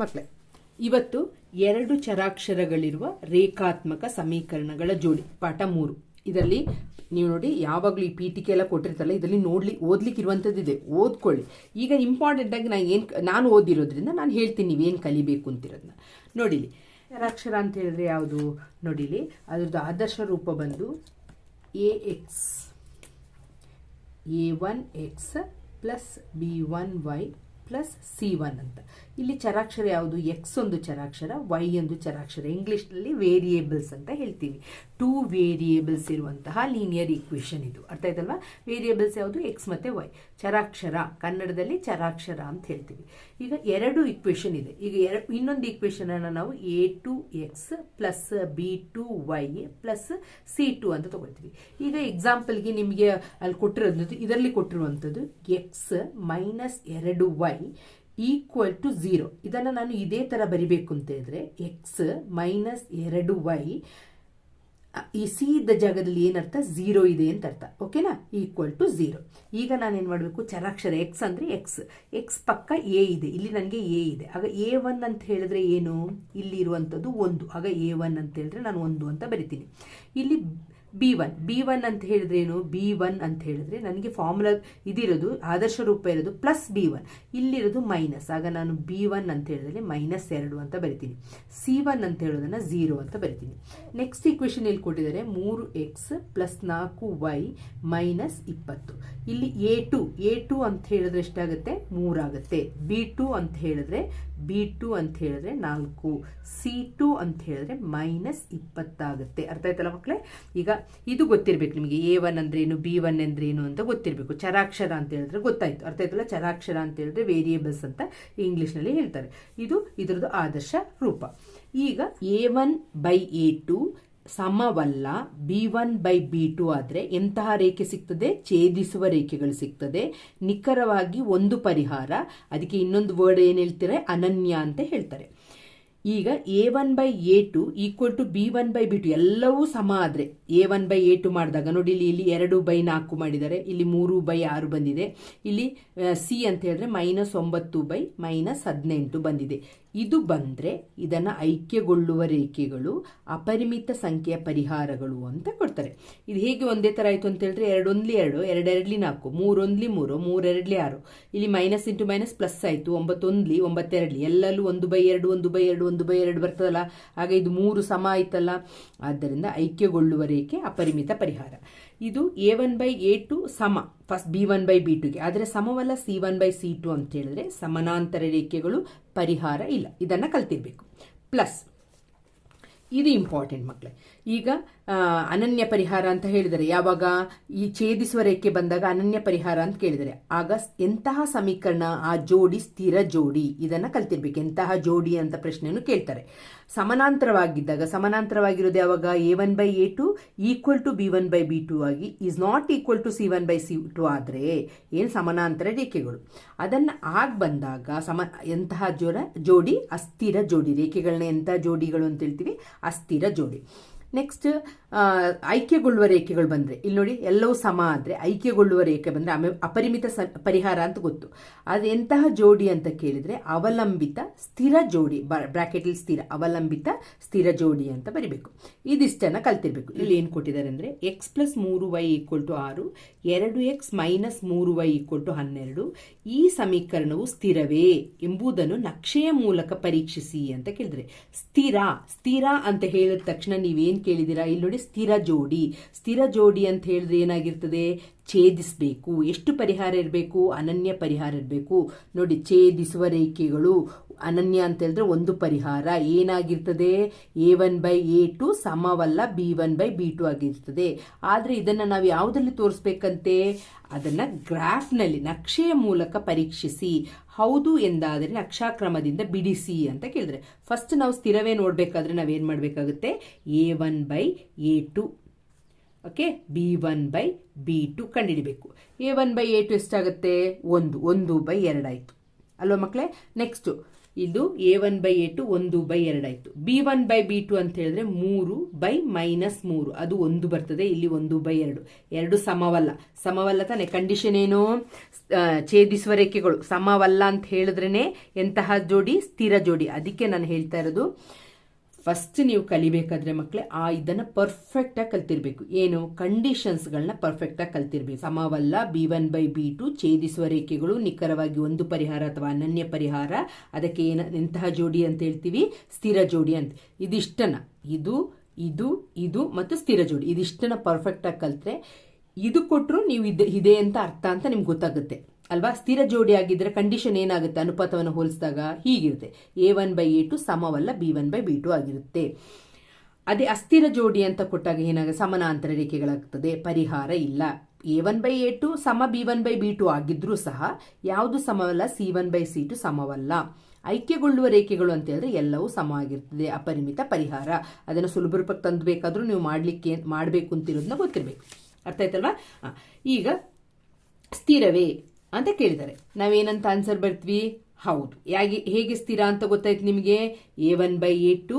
ಮಕ್ಕಳೇ ಇವತ್ತು ಎರಡು ಚರಾಕ್ಷರಗಳಿರುವ ರೇಖಾತ್ಮಕ ಸಮೀಕರಣಗಳ ಜೋಡಿ, ಪಾಠ ಮೂರು. ಇದರಲ್ಲಿ ನೀವು ನೋಡಿ, ಯಾವಾಗಲೂ ಈ ಪೀಠಿಕೆ ಎಲ್ಲ ಕೊಟ್ಟಿರ್ತಲ್ಲ, ಇದರಲ್ಲಿ ನೋಡ್ಲಿ ಓದ್ಲಿಕ್ಕೆ ಇರುವಂಥದ್ದು ಇದೆ ಓದ್ಕೊಳ್ಳಿ. ಈಗ ಇಂಪಾರ್ಟೆಂಟ್ ಆಗಿ ನಾನು ಏನು ನಾನು ಓದಿರೋದ್ರಿಂದ ನಾನು ಹೇಳ್ತೀನಿ ನೀವೇನು ಕಲಿಬೇಕು ಅಂತಿರೋದನ್ನ ನೋಡಿಲಿ. ಚರಾಕ್ಷರ ಅಂತ ಹೇಳಿದ್ರೆ ಯಾವುದು? ನೋಡಿಲಿ. ಅದರದ್ದು ಆದರ್ಶ ರೂಪ ಬಂದು A X A one X plus B one Y plus C one ಅಂತ. ಇಲ್ಲಿ ಚರಾಕ್ಷರ ಯಾವುದು? ಎಕ್ಸ್ ಒಂದು ಚರಾಕ್ಷರ, ವೈ ಒಂದು ಚರಾಕ್ಷರ. ಇಂಗ್ಲೀಷ್ನಲ್ಲಿ ವೇರಿಯೇಬಲ್ಸ್ ಅಂತ ಹೇಳ್ತೀವಿ. ಟೂ ವೇರಿಯೇಬಲ್ಸ್ ಇರುವಂತಹ ಲೀನಿಯರ್ ಈಕ್ವೇಷನ್ ಇದು. ಅರ್ಥ ಆಯ್ತಲ್ವಾ? ವೇರಿಯೇಬಲ್ಸ್ ಯಾವುದು? ಎಕ್ಸ್ ಮತ್ತು ವೈ ಚರಾಕ್ಷರ. ಕನ್ನಡದಲ್ಲಿ ಚರಾಕ್ಷರ ಅಂತ ಹೇಳ್ತೀವಿ. ಈಗ ಎರಡು ಈಕ್ವೇಷನ್ ಇದೆ. ಈಗ ಎರ, ಇನ್ನೊಂದು ಈಕ್ವೇಷನನ್ನು ನಾವು A two X plus B two Y plus C two ಅಂತ ತಗೊಳ್ತೀವಿ. ಈಗ ಎಕ್ಸಾಂಪಲ್ಗೆ ನಿಮಗೆ ಅಲ್ಲಿ ಕೊಟ್ಟಿರೋದು, ಇದರಲ್ಲಿ ಕೊಟ್ಟಿರುವಂಥದ್ದು ಎಕ್ಸ್ ಮೈನಸ್ ಎರಡು ವೈ ಈಕ್ವಲ್ ಟು ಝೀರೋ ಇದನ್ನು ನಾನು ಇದೇ ಥರ ಬರಿಬೇಕು ಅಂತ ಹೇಳಿದ್ರೆ ಎಕ್ಸ್ ಮೈನಸ್ ಎರಡು ವೈ ಈ ಸಿ ಇದ್ದ ಜಾಗದಲ್ಲಿ ಏನರ್ಥ? ಝೀರೋ ಇದೆ ಅಂತ ಅರ್ಥ. ಓಕೆನಾ ಈಕ್ವಲ್ ಟು ಝೀರೋ ಈಗ ನಾನೇನು ಮಾಡಬೇಕು? ಚರಾಕ್ಷರ ಎಕ್ಸ್ ಅಂದರೆ ಎಕ್ಸ್ ಎಕ್ಸ್ ಪಕ್ಕ ಎ ಇದೆ. ಇಲ್ಲಿ ನನಗೆ ಎ ಇದೆ. ಆಗ ಎ ಒನ್ ಅಂತ ಹೇಳಿದ್ರೆ ಏನು? ಇಲ್ಲಿ ಇರುವಂಥದ್ದು ಒಂದು. ಆಗ ಎ ಒನ್ ಅಂತ ಹೇಳಿದ್ರೆ ನಾನು ಒಂದು ಅಂತ ಬರಿತೀನಿ. ಇಲ್ಲಿ ಬಿ ಒನ್ ಬಿ ಒನ್ ಅಂತ ಹೇಳಿದ್ರೆ ಏನು? ಬಿ ಒನ್ ಅಂತ ಹೇಳಿದ್ರೆ ನನಗೆ ಫಾರ್ಮುಲಾ ಇದಿರೋದು, ಆದರ್ಶ ರೂಪ ಇರೋದು ಪ್ಲಸ್ ಬಿ ಒನ್ ಇಲ್ಲಿರೋದು ಮೈನಸ್ ಆಗ ನಾನು ಬಿ ಒನ್ ಅಂತ ಹೇಳಿದ್ರೆ ಮೈನಸ್ ಎರಡು ಅಂತ ಬರಿತೀನಿ. ಸಿ ಒನ್ ಅಂತ ಹೇಳೋದನ್ನ ಝೀರೋ ಅಂತ ಬರಿತೀನಿ. ನೆಕ್ಸ್ಟ್ ಇಕ್ವೇಶನ್ ಇಲ್ಲಿ ಕೊಟ್ಟಿದ್ದಾರೆ? ಮೂರು ಎಕ್ಸ್ ಪ್ಲಸ್ ನಾಲ್ಕು ವೈ ಮೈನಸ್ ಇಪ್ಪತ್ತು. ಇಲ್ಲಿ ಎ ಟು ಎ ಟು ಅಂತ ಹೇಳಿದ್ರೆ ಎಷ್ಟಾಗುತ್ತೆ? ಮೂರಾಗುತ್ತೆ. ಬಿ ಟು ಅಂತ ಹೇಳಿದ್ರೆ ಬಿ ಟು ಅಂತ ಹೇಳಿದ್ರೆ ನಾಲ್ಕು. ಸಿ ಟು ಅಂತ ಹೇಳಿದ್ರೆ ಮೈನಸ್ ಇಪ್ಪತ್ತಾಗುತ್ತೆ. ಅರ್ಥ ಆಯ್ತಲ್ಲ ಮಕ್ಕಳೇ ಈಗ ಇದು ಗೊತ್ತಿರಬೇಕು ನಿಮಗೆ ಎ ಒನ್ ಅಂದ್ರೇನು, ಬಿ ಒನ್ ಅಂದ್ರೇನು ಅಂತ ಗೊತ್ತಿರಬೇಕು. ಚರಾಕ್ಷರ ಅಂತ ಹೇಳಿದ್ರೆ ಗೊತ್ತಾಯ್ತು. ಅರ್ಥ ಆಯ್ತಲ್ಲ? ಚರಾಕ್ಷರ ಅಂತ ಹೇಳಿದ್ರೆ ವೇರಿಯೇಬಲ್ಸ್ ಅಂತ ಇಂಗ್ಲಿಷ್ನಲ್ಲಿ ಹೇಳ್ತಾರೆ. ಇದು ಇದರದ್ದು ಆದರ್ಶ ರೂಪ. ಈಗ A one by A two ಸಮವಲ್ಲ, B one by B two ಆದರೆ ಎಂತಹ ರೇಖೆ ಸಿಗ್ತದೆ? ಛೇದಿಸುವ ರೇಖೆಗಳು ಸಿಗ್ತದೆ. ನಿಖರವಾಗಿ ಒಂದು ಪರಿಹಾರ. ಅದಕ್ಕೆ ಇನ್ನೊಂದು ವರ್ಡ್ ಏನು ಹೇಳ್ತಾರೆ? ಅನನ್ಯ ಅಂತ ಹೇಳ್ತಾರೆ. ಈಗ A one by A two equal to B one by B two ಎಲ್ಲವೂ ಸಮ ಆದರೆ A one by A two ಮಾಡಿದಾಗ ನೋಡಿ ಇಲ್ಲಿ ಇಲ್ಲಿ ಎರಡು ಬೈ ನಾಲ್ಕು ಮಾಡಿದ್ದಾರೆ. ಇಲ್ಲಿ ಮೂರು ಬೈ ಆರು ಬಂದಿದೆ. ಇಲ್ಲಿ ಸಿ ಅಂತ ಹೇಳಿದ್ರೆ ಮೈನಸ್ ಒಂಬತ್ತು ಬೈ ಮೈನಸ್ ಹದಿನೆಂಟು ಬಂದಿದೆ. ಇದು ಬಂದರೆ ಇದನ್ನು ಐಕ್ಯಗೊಳ್ಳುವ ರೇಖೆಗಳು, ಅಪರಿಮಿತ ಸಂಖ್ಯೆಯ ಪರಿಹಾರಗಳು ಅಂತ ಕೊಡ್ತಾರೆ. ಇದು ಹೇಗೆ ಒಂದೇ ಥರ ಆಯಿತು ಅಂತ ಹೇಳಿದ್ರೆ ಎರಡೊಂದ್ಲಿ ಎರಡು, ಎರಡೆರಡ್ಲಿ ನಾಲ್ಕು, ಮೂರೊಂದ್ಲಿ ಮೂರು, ಮೂರೆರಡ್ಲಿ ಆರು. ಇಲ್ಲಿ ಮೈನಸ್ ಇಂಟು ಮೈನಸ್ ಪ್ಲಸ್ ಆಯಿತು, ಒಂಬತ್ತೊಂದ್ಲಿ ಒಂಬತ್ತೆರಡ್ಲಿ. ಎಲ್ಲಲ್ಲೂ ಒಂದು ಬೈ ಎರಡು, ಒಂದು ಬೈ ಎರಡು, ಒಂದು ಬೈ ಎರಡು ಬರ್ತದಲ್ಲ? ಆಗ ಇದು ಮೂರು ಸಮ ಆಯ್ತಲ್ಲ? ಆದ್ದರಿಂದ ಐಕ್ಯಗೊಳ್ಳುವ ರೇಖೆ ಅಪರಿಮಿತ ಪರಿಹಾರ. ಇದು A one by A two ಸಮ. First B one by B ಟುಗೆ ಆದರೆ ಸಮವಲ್ಲ C one by C two ಅಂತ ಹೇಳಿದ್ರೆ ಸಮಾನಾಂತರ ರೇಖೆಗಳು ಪರಿಹಾರ ಇಲ್ಲ. ಇದನ್ನು ಕಲ್ತಿರ್ಬೇಕು. ಪ್ಲಸ್ ಇದು ಇಂಪಾರ್ಟೆಂಟ್ ಮಕ್ಕಳೇ ಈಗ ಅನನ್ಯ ಪರಿಹಾರ ಅಂತ ಹೇಳಿದರೆ, ಯಾವಾಗ ಈ ಛೇದಿಸುವ ರೇಖೆ ಬಂದಾಗ ಅನನ್ಯ ಪರಿಹಾರ ಅಂತ ಕೇಳಿದರೆ, ಆಗ ಎಂತಹ ಸಮೀಕರಣ ಆ ಜೋಡಿ ಸ್ಥಿರ ಜೋಡಿ? ಇದನ್ನ ಕಲ್ತಿರ್ಬೇಕು. ಎಂತಹ ಜೋಡಿ ಅಂತ ಪ್ರಶ್ನೆಯನ್ನು ಕೇಳ್ತಾರೆ. ಸಮಾನಾಂತರವಾಗಿದ್ದಾಗ, ಸಮಾನಾಂತರವಾಗಿರೋದು ಯಾವಾಗ? A one by A two equal to B one by B two ಆಗಿ is not equal to C one by C two ಆದರೆ, ಏನು ಸಮಾನಾಂತರ ರೇಖೆಗಳು? ಅದನ್ನು ಆಗ ಬಂದಾಗ, ಸಮ, ಎಂತಹ ಜೋಡ, ಜೋಡಿ? ಅಸ್ಥಿರ ಜೋಡಿ. ರೇಖೆಗಳನ್ನ ಎಂತಹ ಜೋಡಿಗಳು ಅಂತ ಹೇಳ್ತೀವಿ? ಅಸ್ಥಿರ ಜೋಡಿ. ನೆಕ್ಸ್ಟ್ ಐಕ್ಯಗೊಳ್ಳುವ ರೇಖೆಗಳು ಬಂದರೆ. ಇಲ್ಲಿ ನೋಡಿ, ಎಲ್ಲವೂ ಸಮ ಆದರೆ ಐಕ್ಯಗೊಳ್ಳುವ ರೇಖೆ ಬಂದರೆ ಆಮೇಲೆ ಅಪರಿಮಿತ ಸ, ಪರಿಹಾರ ಅಂತ ಗೊತ್ತು. ಅದು ಎಂತಹ ಜೋಡಿ ಅಂತ ಕೇಳಿದರೆ ಅವಲಂಬಿತ ಸ್ಥಿರ ಜೋಡಿ ಬ್ರಾಕೆಟಲ್ಲಿ ಸ್ಥಿರ, ಅವಲಂಬಿತ ಸ್ಥಿರ ಜೋಡಿ ಅಂತ ಬರಿಬೇಕು. ಇದಿಷ್ಟನ್ನು ಕಲ್ತಿರ್ಬೇಕು. ಇಲ್ಲಿ ಏನು ಕೊಟ್ಟಿದ್ದಾರೆ ಅಂದರೆ ಎಕ್ಸ್ ಪ್ಲಸ್ ಮೂರು ವೈ ಈಕ್ವಲ್ ಟು ಆರು, ಎರಡು ಎಕ್ಸ್ ಮೈನಸ್ ಮೂರು ವೈ ಈಕ್ವಲ್ ಟು ಹನ್ನೆರಡು, ಈ ಸಮೀಕರಣವು ಸ್ಥಿರವೇ ಎಂಬುದನ್ನು ನಕ್ಷೆಯ ಮೂಲಕ ಪರೀಕ್ಷಿಸಿ ಅಂತ ಕೇಳಿದ್ರೆ, ಸ್ಥಿರ ಸ್ಥಿರ ಅಂತ ಹೇಳಿದ ತಕ್ಷಣ ನೀವೇನು ಕೇಳಿದ್ದೀರಾ? ಇಲ್ಲಿ ನೋಡಿ ಸ್ಥಿರ ಜೋಡಿ. ಸ್ಥಿರ ಜೋಡಿ ಅಂತ ಹೇಳಿದ್ರೆ ಏನಾಗಿರ್ತದೆ? ಛೇದಿಸಬೇಕು. ಎಷ್ಟು ಪರಿಹಾರ ಇರಬೇಕು? ಅನನ್ಯ ಪರಿಹಾರ ಇರಬೇಕು. ನೋಡಿ, ಛೇದಿಸುವ ರೇಖೆಗಳು ಅನನ್ಯ ಅಂತ ಹೇಳಿದ್ರೆ ಒಂದು ಪರಿಹಾರ. ಏನಾಗಿರ್ತದೆ? A one by A two ಸಮವಲ್ಲ, B one by B two ಆಗಿರ್ತದೆ. ಆದರೆ ಇದನ್ನು ನಾವು ಯಾವುದರಲ್ಲಿ ತೋರಿಸ್ಬೇಕಂತೆ? ಅದನ್ನು ಗ್ರಾಫ್ನಲ್ಲಿ, ನಕ್ಷೆಯ ಮೂಲಕ ಪರೀಕ್ಷಿಸಿ. ಹೌದು ಎಂದಾದರೆ ನಕ್ಷಾಕ್ರಮದಿಂದ ಬಿಡಿಸಿ ಅಂತ ಕೇಳಿದ್ರೆ ಫಸ್ಟ್ ನಾವು ಸ್ಥಿರವೇ ನೋಡಬೇಕಾದ್ರೆ ನಾವೇನು ಮಾಡಬೇಕಾಗುತ್ತೆ? A one by A two. Okay B one by B two ಕಂಡುಹಿಡಿಬೇಕು A one by A two ಎಷ್ಟಾಗುತ್ತೆ? ಒಂದು. ಒಂದು ಬೈ ಎರಡಾಯಿತು ಅಲ್ವಾ ಮಕ್ಕಳೇ ನೆಕ್ಸ್ಟು ಇದು A one by A two ಒಂದು by ಎರಡಾಯಿತು B one by B two ಅಂತ ಹೇಳಿದ್ರೆ ಮೂರು ಬೈ ಮೈನಸ್ ಮೂರು. ಅದು ಒಂದು ಬರ್ತದೆ, ಇಲ್ಲಿ ಒಂದು ಬೈ ಎರಡು. ಎರಡು ಸಮವಲ್ಲ. ಸಮವಲ್ಲ ತಾನೆ? ಕಂಡೀಷನ್ ಏನು? ಛೇದಿಸುವ ರೇಖೆಗಳು. ಸಮವಲ್ಲ ಅಂತ ಹೇಳಿದ್ರೇ ಎಂತಹ ಜೋಡಿ? ಸ್ಥಿರ ಜೋಡಿ. ಅದಕ್ಕೆ ನಾನು ಹೇಳ್ತಾ ಇರೋದು ಫಸ್ಟ್ ನೀವು ಕಲಿಬೇಕಾದ್ರೆ ಮಕ್ಕಳೇ ಆ ಇದನ್ನ ಪರ್ಫೆಕ್ಟ್ ಆಗಿ ಕಲ್ತಿರ್ಬೇಕು. ಏನು? ಕಂಡೀಷನ್ಸ್ಗಳನ್ನ ಪರ್ಫೆಕ್ಟ್ ಆಗಿ ಕಲ್ತಿರ್ಬೇಕು. ಸಮವಲ್ಲ B one by B two ಛೇದಿಸುವ ರೇಖೆಗಳು ನಿಖರವಾಗಿ ಒಂದು ಪರಿಹಾರ ಅಥವಾ ಅನನ್ಯ ಪರಿಹಾರ. ಅದಕ್ಕೆ ಏನ, ಎಂತಹ ಜೋಡಿ ಅಂತ ಹೇಳ್ತೀವಿ? ಸ್ಥಿರ ಜೋಡಿ ಅಂತ. ಇದಿಷ್ಟನ ಇದು ಇದು ಇದು ಮತ್ತು ಸ್ಥಿರ ಜೋಡಿ. ಇದಿಷ್ಟನ್ನ ಪರ್ಫೆಕ್ಟ್ ಆಗಿ ಕಲ್ತ್ರೆ, ಇದು ಕೊಟ್ಟರು ನೀವು ಇದೆ ಇದೆ ಅಂತ ಅರ್ಥ ಅಂತ ನಿಮ್ಗೆ ಗೊತ್ತಾಗುತ್ತೆ. ಅಲ್ವಾ? ಸ್ಥಿರ ಜೋಡಿ ಆಗಿದ್ರೆ ಕಂಡೀಷನ್ ಏನಾಗುತ್ತೆ? ಅನುಪಾತವನ್ನು ಹೋಲಿಸಿದಾಗ ಹೀಗಿರುತ್ತೆ. A one by A two ಸಮವಲ್ಲ B one by B two ಆಗಿರುತ್ತೆ. ಅದೇ ಅಸ್ಥಿರ ಜೋಡಿ ಅಂತ ಕೊಟ್ಟಾಗ ಏನಾಗುತ್ತೆ? ಸಮಾನಾಂತರ ರೇಖೆಗಳಾಗ್ತದೆ. ಪರಿಹಾರ ಇಲ್ಲ. A one by A two ಸಮ B one by B two ಆಗಿದ್ರೂ ಸಹ ಯಾವುದು ಸಮವಲ್ಲ? C one by C two ಸಮವಲ್ಲ. ಐಕ್ಯಗೊಳ್ಳುವ ರೇಖೆಗಳು ಅಂತ ಹೇಳಿದ್ರೆ ಎಲ್ಲವೂ ಸಮ ಆಗಿರ್ತದೆ. ಅಪರಿಮಿತ ಪರಿಹಾರ. ಅದನ್ನು ಸುಲಭ ರೂಪಕ್ಕೆ ತಂದು ಬೇಕಾದ್ರೂ ನೀವು ಮಾಡಲಿಕ್ಕೆ, ಮಾಡಬೇಕು ಅಂತಿರೋದನ್ನ ಗೊತ್ತಿರಬೇಕು. ಅರ್ಥ ಆಯ್ತಲ್ವಾ? ಈಗ ಸ್ಥಿರವೇ. ಅಂತ ಕೇಳಿದ್ದಾರೆ. ನಾವೇನಂತ ಆನ್ಸರ್ ಬರ್ತೀವಿ ಹೌದು. ಯಾಕೆ ಹೇಗೆ ಸ್ಥಿರ ಅಂತ ಗೊತ್ತಾಯ್ತು ನಿಮಗೆ? A one by A two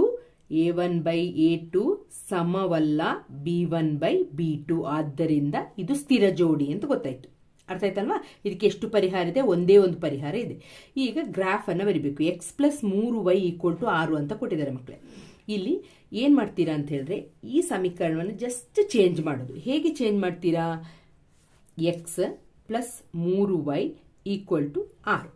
A one by A two ಸಮವಲ್ಲ B one by B two ಆದ್ದರಿಂದ ಇದು ಸ್ಥಿರ ಜೋಡಿ ಅಂತ ಗೊತ್ತಾಯ್ತು. ಅರ್ಥ ಆಯ್ತಲ್ವಾ? ಇದಕ್ಕೆ ಎಷ್ಟು ಪರಿಹಾರ ಇದೆ? ಒಂದೇ ಒಂದು ಪರಿಹಾರ ಇದೆ. ಈಗ ಗ್ರಾಫ್ ಅನ್ನ ಬರಿಬೇಕು. ಎಕ್ಸ್ ಪ್ಲಸ್ ಮೂರು ವೈ ಈಕ್ವಲ್ ಟು ಆರು ಅಂತ ಕೊಟ್ಟಿದ್ದಾರೆ ಮಕ್ಕಳೇ ಇಲ್ಲಿ ಏನ್ ಮಾಡ್ತೀರಾ ಅಂತ ಹೇಳಿದ್ರೆ, ಈ ಸಮೀಕರಣವನ್ನು ಜಸ್ಟ್ ಚೇಂಜ್ ಮಾಡೋದು. ಹೇಗೆ ಚೇಂಜ್ ಮಾಡ್ತೀರಾ? ಎಕ್ಸ್ ಪ್ಲಸ್ ಮೂರು ವೈ ಈಕ್ವಲ್ ಟು ಆರು.